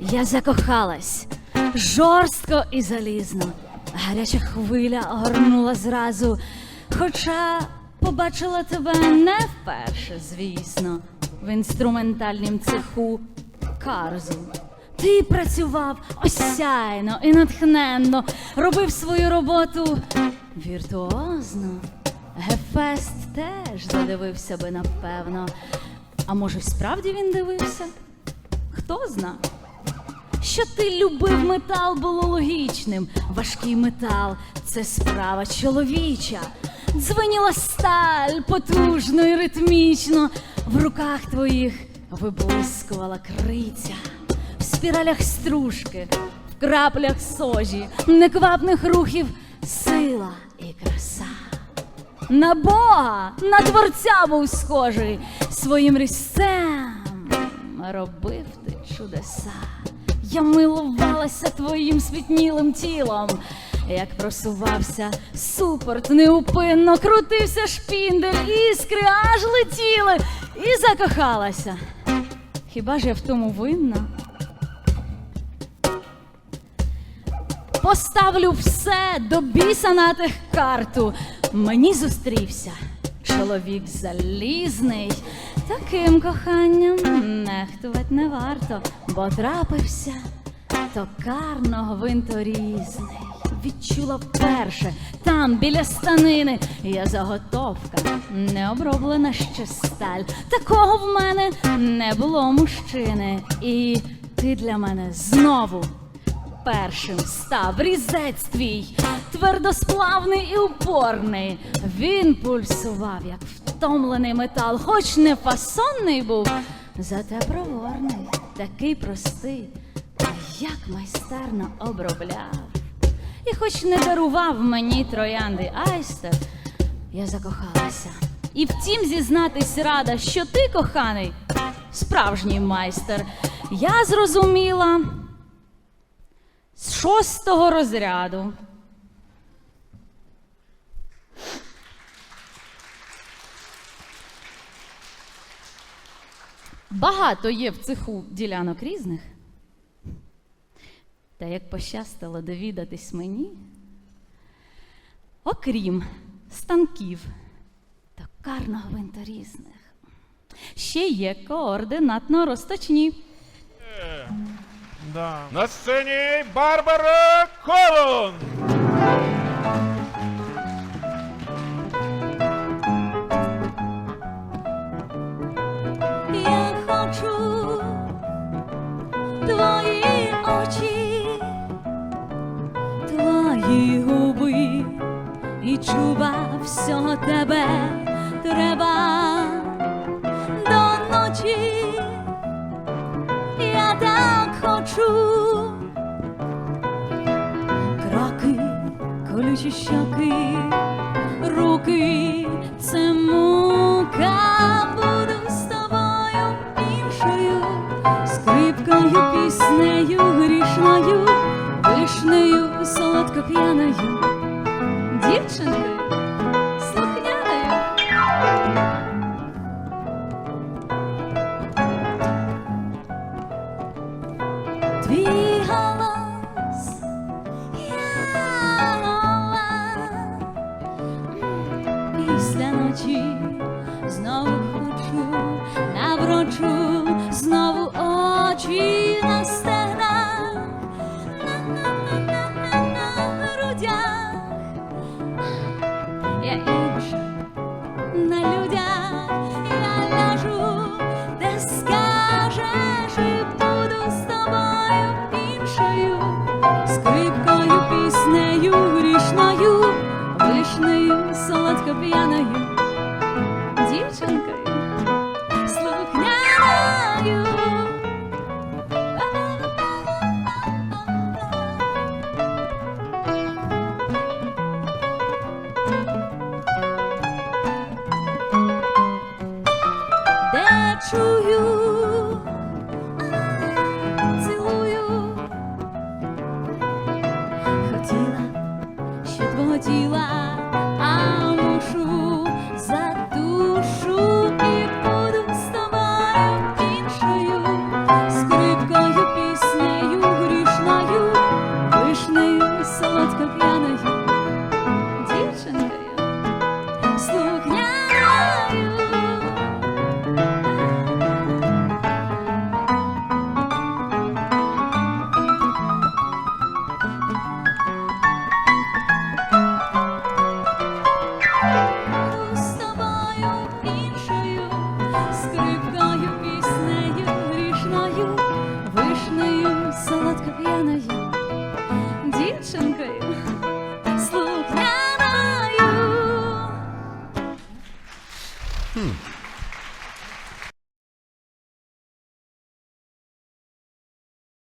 Я закохалась жорстко і залізно. Гаряча хвиля огорнула зразу. Хоча побачила тебе не вперше, звісно, в інструментальнім цеху Карзу. Ти працював осяйно і натхненно, робив свою роботу віртуозно. Гефест теж задивився би, напевно. А може, справді він дивився? Хто зна? Що ти любив метал було логічним. Важкий метал це справа чоловіча. Дзвеніла сталь потужно і ритмічно. В руках твоїх виблискувала криця. В спіралях стружки, в краплях сожі, неквапних рухів сила і краса. На Бога, на творця був схожий, своїм різцем робив ти чудеса. Я милувалася твоїм світнілим тілом, як просувався супорт неупинно, крутився шпіндель, іскри аж летіли і закохалася. Хіба ж я в тому винна? Поставлю все до біса на тих карту. Мені зустрівся чоловік залізний. Таким коханням нехтувати не варто, бо трапився токарно гвинторізний. Відчула вперше там, біля станини, я заготовка, не оброблена ще сталь. Такого в мене не було мужчини. І ти для мене знову першим став різець твій, твердосплавний і упорний. Він пульсував, як втомлений метал, хоч не фасонний був, зате проворний, такий простий, та як майстерно обробляв. І хоч не дарував мені троянди айстер, я закохалася. І втім зізнатись рада, що ти, коханий, справжній майстер, я зрозуміла з шостого розряду. Багато є в цеху ділянок різних. Та як пощастило довідатись мені, окрім станків та карно-гвинторізних, ще є координатно розточні. Да. На сцені Барбара Колун. Твої губи і чуба всього тебе треба до ночі. Я так хочу. Кроки, колючі щоки, руки, це мука, буду з тобою іншою, скрипкою, піснею, солодко п'яною, дівчинкою, слухняною. Твій голос, я. Після ночі знову хочу, наврочу знову очі на людях. Я ляжу, де скажеш, і з тобою іншою, скрипкою, піснею, грішною, вишнею, солодко п'яною, де чую, цілую. Хотіла, ще твого тіла, Слухняною.